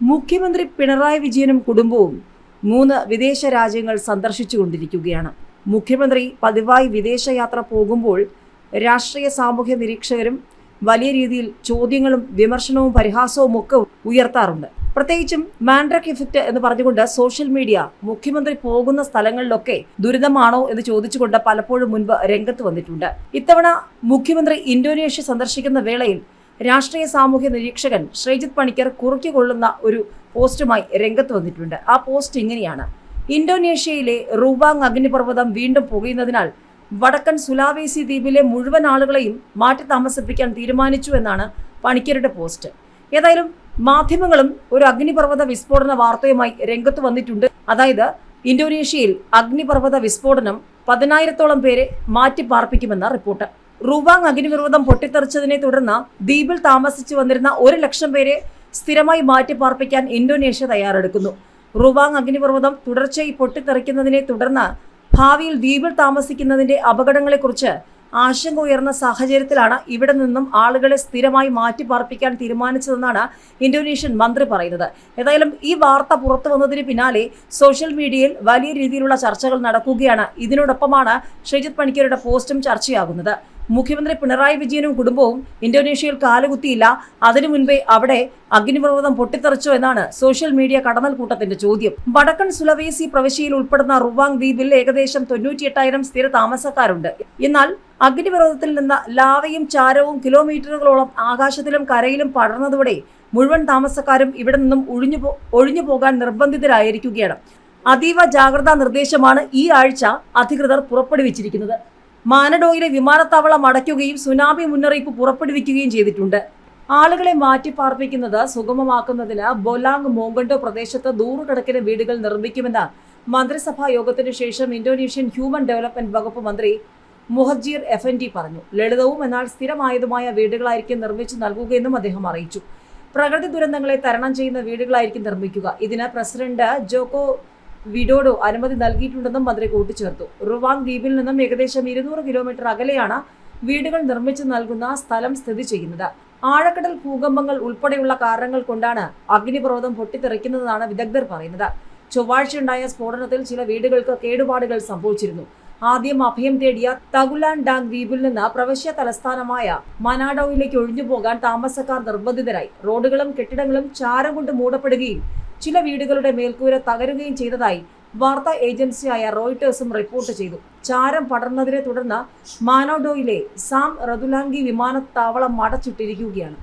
മുഖ്യമന്ത്രി പിണറായി വിജയനും കുടുംബവും മൂന്ന് വിദേശ രാജ്യങ്ങൾ സന്ദർശിച്ചുകൊണ്ടിരിക്കുകയാണ്. മുഖ്യമന്ത്രി പതിവായി വിദേശയാത്ര പോകുമ്പോൾ രാഷ്ട്രീയ സാമൂഹ്യ നിരീക്ഷകരും വലിയ രീതിയിൽ ചോദ്യങ്ങളും വിമർശനവും പരിഹാസവും ഒക്കെ ഉയർത്താറുണ്ട്. പ്രത്യേകിച്ചും മാൻഡ്രക് ഇഫക്റ്റ് എന്ന് പറഞ്ഞുകൊണ്ട് സോഷ്യൽ മീഡിയ മുഖ്യമന്ത്രി പോകുന്ന സ്ഥലങ്ങളിലൊക്കെ ദുരിതമാണോ എന്ന് ചോദിച്ചുകൊണ്ട് പലപ്പോഴും മുൻപ് രംഗത്ത് വന്നിട്ടുണ്ട്. ഇത്തവണ മുഖ്യമന്ത്രി ഇന്തോനേഷ്യ സന്ദർശിക്കുന്ന വേളയിൽ രാഷ്ട്രീയ സാമൂഹ്യ നിരീക്ഷകൻ ശ്രീജിത് പണിക്കർ കുറുക്കിക്കൊള്ളുന്ന ഒരു പോസ്റ്റുമായി രംഗത്ത് വന്നിട്ടുണ്ട്. ആ പോസ്റ്റ് ഇങ്ങനെയാണ്. ഇന്തോനേഷ്യയിലെ റൂബാങ് അഗ്നിപർവതം വീണ്ടും പുകയുന്നതിനാൽ വടക്കൻ സുലാവേസി ദ്വീപിലെ മുഴുവൻ ആളുകളെയും മാറ്റി താമസിപ്പിക്കാൻ തീരുമാനിച്ചു എന്നാണ് പണിക്കരുടെ പോസ്റ്റ്. ഏതായാലും മാധ്യമങ്ങളും ഒരു അഗ്നിപർവത വിസ്ഫോടന വാർത്തയുമായി രംഗത്ത് വന്നിട്ടുണ്ട്. അതായത് ഇന്തോനേഷ്യയിൽ അഗ്നിപർവത വിസ്ഫോടനം പതിനായിരത്തോളം പേരെ മാറ്റി പാർപ്പിക്കുമെന്ന റിപ്പോർട്ട്. റുവാങ് അഗ്നിവിരോധം പൊട്ടിത്തെറിച്ചതിനെ തുടർന്ന് ദ്വീപിൽ താമസിച്ചു വന്നിരുന്ന ഒരു ലക്ഷം പേരെ സ്ഥിരമായി മാറ്റിപ്പാർപ്പിക്കാൻ ഇന്തോനേഷ്യ തയ്യാറെടുക്കുന്നു. റുവാങ് അഗ്നിപർവതം തുടർച്ചയായി പൊട്ടിത്തെറിക്കുന്നതിനെ തുടർന്ന് ഭാവിയിൽ ദ്വീപിൽ താമസിക്കുന്നതിന്റെ അപകടങ്ങളെക്കുറിച്ച് ആശങ്ക ഉയർന്ന സാഹചര്യത്തിലാണ് ഇവിടെ നിന്നും ആളുകളെ സ്ഥിരമായി മാറ്റി പാർപ്പിക്കാൻ തീരുമാനിച്ചതെന്നാണ് ഇന്തോനേഷ്യൻ മന്ത്രി പറയുന്നത്. ഏതായാലും ഈ വാർത്ത പുറത്തു വന്നതിന് പിന്നാലെ സോഷ്യൽ മീഡിയയിൽ വലിയ രീതിയിലുള്ള ചർച്ചകൾ നടക്കുകയാണ്. ഇതിനോടൊപ്പമാണ് ശ്രീജിത് പണിക്കരുടെ പോസ്റ്റും ചർച്ചയാകുന്നത്. മുഖ്യമന്ത്രി പിണറായി വിജയനും കുടുംബവും ഇന്തോനേഷ്യയിൽ കാലുകുത്തിയില്ല. അതിനു മുൻപേ അവിടെ അഗ്നിപർവതം പൊട്ടിത്തെറിച്ചോ എന്നാണ് സോഷ്യൽ മീഡിയ കടന്നൽ കൂട്ടത്തിന്റെ ചോദ്യം. വടക്കൻ സുലവേസി പ്രവിശ്യയിൽ ഉൾപ്പെടുന്ന റുവാങ് ദ്വീപിൽ ഏകദേശം തൊണ്ണൂറ്റിയെട്ടായിരം സ്ഥിര താമസക്കാരുണ്ട്. എന്നാൽ അഗ്നിപർവതത്തിൽ നിന്ന് ലാവയും ചാരവും കിലോമീറ്ററുകളോളം ആകാശത്തിലും കരയിലും പടർന്നതോടെ മുഴുവൻ താമസക്കാരും ഇവിടെ നിന്നും ഒഴിഞ്ഞു ഒഴിഞ്ഞു പോകാൻ നിർബന്ധിതരായിരിക്കുകയാണ്. അതീവ ജാഗ്രതാ നിർദ്ദേശമാണ് ഈ ആഴ്ച അധികൃതർ പുറപ്പെടുവിച്ചിരിക്കുന്നത്. മാനഡോയിലെ വിമാനത്താവളം അടയ്ക്കുകയും സുനാമി മുന്നറിയിപ്പ് പുറപ്പെടുവിക്കുകയും ചെയ്തിട്ടുണ്ട്. ആളുകളെ മാറ്റി പാർപ്പിക്കുന്നത് സുഗമമാക്കുന്നതിന് ബൊലാങ് മോങ്കണ്ടോ പ്രദേശത്ത് നൂറുകണക്കിന് വീടുകൾ നിർമ്മിക്കുമെന്ന് മന്ത്രിസഭാ യോഗത്തിനു ശേഷം ഇന്തോനേഷ്യൻ ഹ്യൂമൻ ഡെവലപ്മെന്റ് വകുപ്പ് മന്ത്രി മുഹജീർ എഫ് എൻ ഡി പറഞ്ഞു. ലളിതവും എന്നാൽ സ്ഥിരമായതുമായ വീടുകളായിരിക്കും നിർമ്മിച്ചു നൽകുകയെന്നും അദ്ദേഹം അറിയിച്ചു. പ്രകൃതി ദുരന്തങ്ങളെ തരണം ചെയ്യുന്ന വീടുകളായിരിക്കും നിർമ്മിക്കുക. ഇതിന് പ്രസിഡന്റ് ജോക്കോ വിഡോഡോ അനുമതി നൽകിയിട്ടുണ്ടെന്നും മന്ത്രി കൂട്ടിച്ചേർത്തു. റുവാങ് ദ്വീപിൽ നിന്നും ഏകദേശം ഇരുന്നൂറ് കിലോമീറ്റർ അകലെയാണ് വീടുകൾ നിർമ്മിച്ചു നൽകുന്ന സ്ഥലം സ്ഥിതി ചെയ്യുന്നത്. ആഴക്കടൽ ഭൂകമ്പങ്ങൾ ഉൾപ്പെടെയുള്ള കാരണങ്ങൾ കൊണ്ടാണ് അഗ്നിപർവതം പൊട്ടിത്തെറിക്കുന്നതെന്നാണ് വിദഗ്ധർ പറയുന്നത്. ചൊവ്വാഴ്ചയുണ്ടായ സ്ഫോടനത്തിൽ ചില വീടുകൾക്ക് കേടുപാടുകൾ സംഭവിച്ചിരുന്നു. ആദ്യം അഭയം തേടിയ തഗുലാൻ ഡാങ് ദ്വീപിൽ നിന്ന് പ്രവശ്യ തലസ്ഥാനമായ മനാഡോയിലേക്ക് ഒഴിഞ്ഞു പോകാൻ താമസക്കാർ നിർബന്ധിതരായി. റോഡുകളും കെട്ടിടങ്ങളും ചാരം കൊണ്ട് മൂടപ്പെടുകയും ചില വീടുകളുടെ മേൽക്കൂര തകരുകയും ചെയ്തതായി വാർത്താ ഏജൻസിയായ റോയിട്ടേഴ്സും റിപ്പോർട്ട് ചെയ്തു. ചാരം പടർന്നതിനെ തുടർന്ന് മാനോഡോയിലെ സാം റതുലാങ്കി വിമാനത്താവളം അടച്ചിട്ടിരിക്കുകയാണ്.